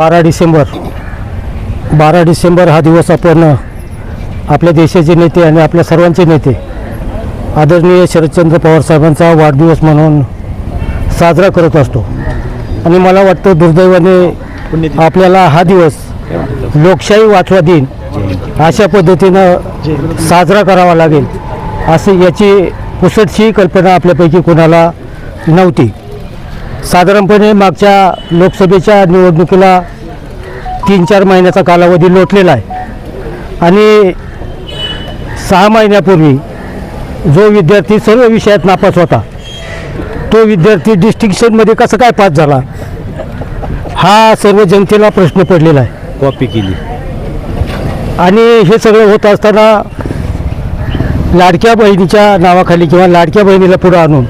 बारा डिसेंबर बारा डिसेंबर हा दिवस आपण आपल्या देशाचे नेते आणि आपल्या सर्वांचे नेते आदरणीय शरदचंद्र पवार साहेबांचा वाढदिवस म्हणून साजरा करत असतो. आणि मला वाटतं दुर्दैवाने आपल्याला हा दिवस लोकशाही वाचवा दिन अशा पद्धतीनं साजरा करावा लागेल असे याची पुसटशी कल्पना आपल्यापैकी कोणाला नव्हती. साधारणपणे मागच्या लोकसभेच्या निवडणुकीला तीन चार महिन्याचा कालावधी लोटलेला आहे. आणि सहा महिन्यापूर्वी जो विद्यार्थी सर्व विषयात नापास होता तो विद्यार्थी डिस्टिंक्शनमध्ये कसं काय पास झाला हा सर्व जनतेला प्रश्न पडलेला आहे. कॉपी केली. आणि हे सगळं होत असताना लाडक्या बहिणीच्या नावाखाली किंवा लाडक्या बहिणीला पुढं आणून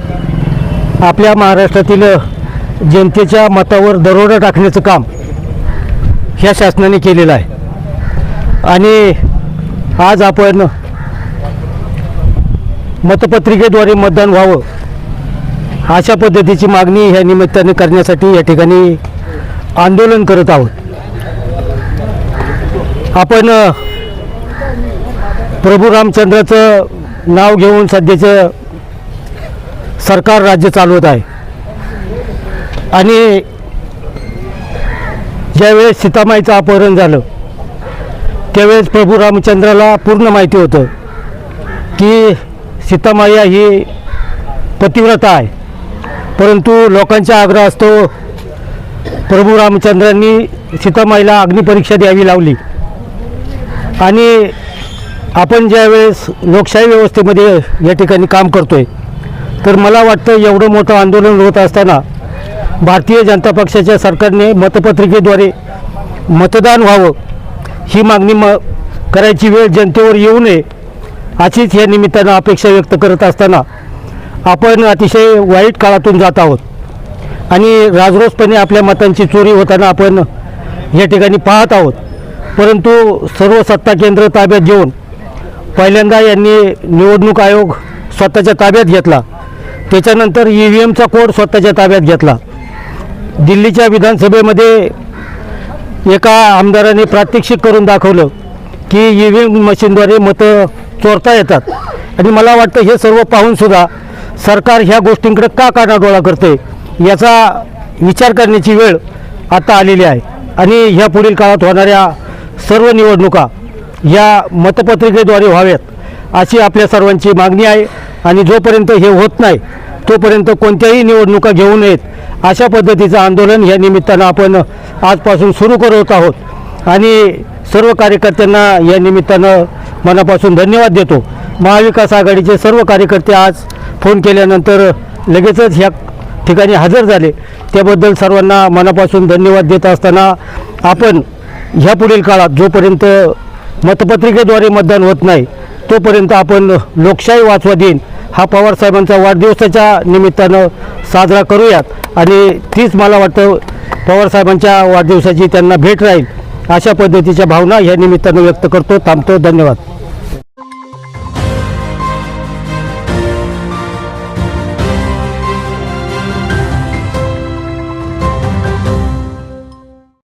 आपल्या महाराष्ट्रातील जनतेच्या मतावर दरोडा टाकण्याचं काम ह्या शासनाने केलेलं आहे. आणि आज आपण मतपत्रिकेद्वारे मतदान व्हावं अशा पद्धतीची मागणी ह्या निमित्ताने करण्यासाठी या ठिकाणी आंदोलन करत आहोत. आपण प्रभू रामचंद्राचं नाव घेऊन सध्याचं सरकार राज्य चालवत आहे. आणि ज्यावेळेस सीतामाईचं अपहरण झालं त्यावेळेस प्रभू रामचंद्राला पूर्ण माहिती होतं की सीतामाया ही पतिव्रता आहे. परंतु लोकांच्या आग्रह असतो प्रभू रामचंद्रांनी सीतामाईला अग्निपरीक्षा द्यावी लावली. आणि आपण ज्यावेळेस लोकशाही व्यवस्थेमध्ये या ठिकाणी काम करतोय तर मला वाटतं एवढं मोठं आंदोलन होत असताना भारतीय जनता पक्षाच्या सरकारने मतपत्रिकेद्वारे मतदान व्हावं ही मागणी म करायची वेळ जनतेवर येऊ नये अशीच या निमित्तानं अपेक्षा व्यक्त करत असताना आपण अतिशय वाईट काळातून जात आहोत. आणि राजरोसपणे आपल्या मतांची चोरी होताना आपण या ठिकाणी पाहत आहोत. परंतु सर्व सत्ता केंद्र ताब्यात घेऊन पहिल्यांदा यांनी निवडणूक आयोग स्वतःच्या ताब्यात घेतला. त्याच्यानंतर ई व्ही एमचा कोड स्वतःच्या ताब्यात घेतला. दिल्लीच्या विधानसभेमध्ये एका आमदाराने प्रात्यक्षिक करून दाखवलं की ई व्ही एम मशीनद्वारे मतं चोरता येतात. आणि मला वाटतं हे सर्व पाहूनसुद्धा सरकार ह्या गोष्टींकडे का कानाडोळा करते याचा विचार करण्याची वेळ आता आलेली आहे. आणि ह्या पुढील काळात होणाऱ्या सर्व निवडणुका या मतपत्रिकेद्वारे व्हाव्यात अशी आपल्या सर्वांची मागणी आहे. आणि जोपर्यंत हे होत नाही तोपर्यंत कोणत्याही निवडणुका घेऊ नयेत. अशा पद्धतीचं आंदोलन या निमित्तानं आपण आजपासून सुरू करत आहोत. आणि सर्व कार्यकर्त्यांना या निमित्तानं मनापासून धन्यवाद देतो. महाविकास आघाडीचे सर्व कार्यकर्ते आज फोन केल्यानंतर लगेचच ह्या ठिकाणी हजर झाले. त्याबद्दल सर्वांना मनापासून धन्यवाद देत असताना आपण ह्या पुढील काळात जोपर्यंत मतपत्रिकेद्वारे मतदान होत नाही तोपर्यंत आपण लोकशाही वाचवा दिन हा पवारसाहेबांचा वाढदिवसाच्या निमित्तानं साजरा करूयात. आणि तीच मला वाटतं पवारसाहेबांच्या वाढदिवसाची त्यांना भेट राहील अशा पद्धतीच्या भावना या निमित्तानं व्यक्त करतो. थांबतो. धन्यवाद.